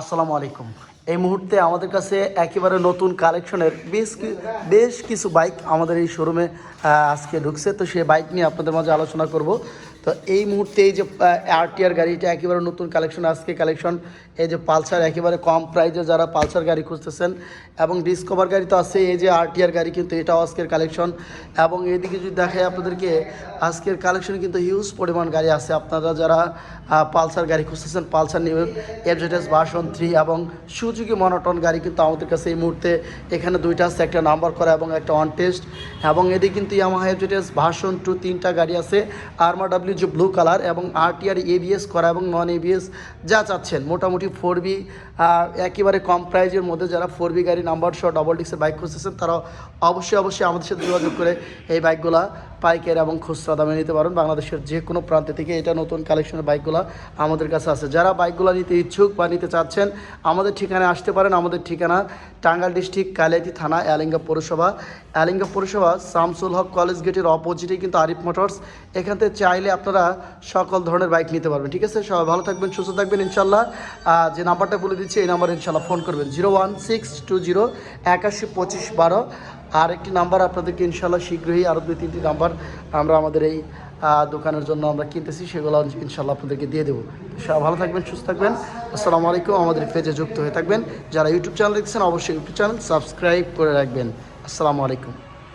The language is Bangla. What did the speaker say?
আসসালামু আলাইকুম। এই মুহূর্তে আমাদের কাছে একেবারে নতুন কালেকশনের বেশ বেশ কিছু বাইক আমাদের এই শোরুমে আজকে ঢুকছে। তো সেই বাইক নিয়ে আপনাদের মাঝে আলোচনা করব। তো এই মুহূর্তে এই যে আরটিআর গাড়িটা একেবারে নতুন কালেকশন, আজকে কালেকশন। এই যে পালসার একেবারে কম প্রাইজে যারা পালসার গাড়ি খুঁজতেছেন এবং ডিসকভার গাড়ি তো আছে এই যে আরটিআর গাড়ি কিন্তু এটাও আজকের কালেকশন। এবং এদিকে যদি দেখাই আপনাদেরকে, আজকের কালেকশনে কিন্তু হিউজ পরিমাণ গাড়ি আছে। আপনারা যারা পালসার গাড়ি খুঁজতেছেন, Pulsar new FZS version three এবং সুজুকি মনোটন গাড়ি কিন্তু আমাদের কাছে এই মুহূর্তে এখানে দুইটা আছে, একটা নাম্বার করা এবং একটা অন টেস্ট এবং এদিকে কিন্তু ইয়ামাহা এফজেডএস ভার্সন টু তিনটা গাড়ি আছে আরমা ডাব্লিউ যে ব্লু কালার এবং আরটিআর এবিএস করা এবং নন এবিএস যা চাচ্ছেন। মোটামুটি ফোর বি একেবারে কম প্রাইজের মধ্যে যারা ফোর বি গাড়ি নাম্বার সহ ডবল ডিক্সের বাইক খুঁজতেছেন তারা অবশ্যই অবশ্যই আমাদের সাথে যোগাযোগ করে এই বাইকগুলা পাইকারি এবং খুচরা দামে নিতে পারেন বাংলাদেশের যে কোনো প্রান্ত থেকে। এটা নতুন কালেকশনের বাইকগুলো আমাদের কাছে আছে। যারা বাইকগুলো নিতে ইচ্ছুক বা নিতে চাচ্ছেন, আমাদের ঠিকানায় আসতে পারেন। আমাদের ঠিকানা টাঙ্গাইল ডিস্ট্রিক্ট, কালিয়াতি থানা অ্যালিঙ্গা পৌরসভা। অ্যালিঙ্গা পৌরসভা, শামসুল হক কলেজ গেটের অপোজিটে কিন্তু আরিফ মোটরস। এখান থেকে চাইলে আপনারা সকল ধরনের বাইক নিতে পারবেন। ঠিক আছে? সবাই ভালো থাকবেন, সুস্থ থাকবেন ইনশাল্লাহ যে নাম্বারটা বলে দিচ্ছি, এই নাম্বারে ইনশাল্লাহ ফোন করবেন। Zero one six two zero একাশি পঁচিশ বারো। আর একটি নাম্বার আপনাদেরকে ইনশাল্লাহ শীঘ্রই আরও দুই, তিনটি নাম্বার আমরা আমাদের এই দোকানের জন্য আমরা কিনতেছি, সেগুলো ইনশাল্লাহ আপনাদেরকে দিয়ে দেবো। সবাই ভালো থাকবেন, সুস্থ থাকবেন। আসসালামু আলাইকুম, আমাদের পেজে যুক্ত হয়ে থাকবেন। যারা ইউটিউব চ্যানেল দেখছেন অবশ্যই ইউটিউব চ্যানেল সাবস্ক্রাইব করে রাখবেন। আসসালামু আলাইকুম।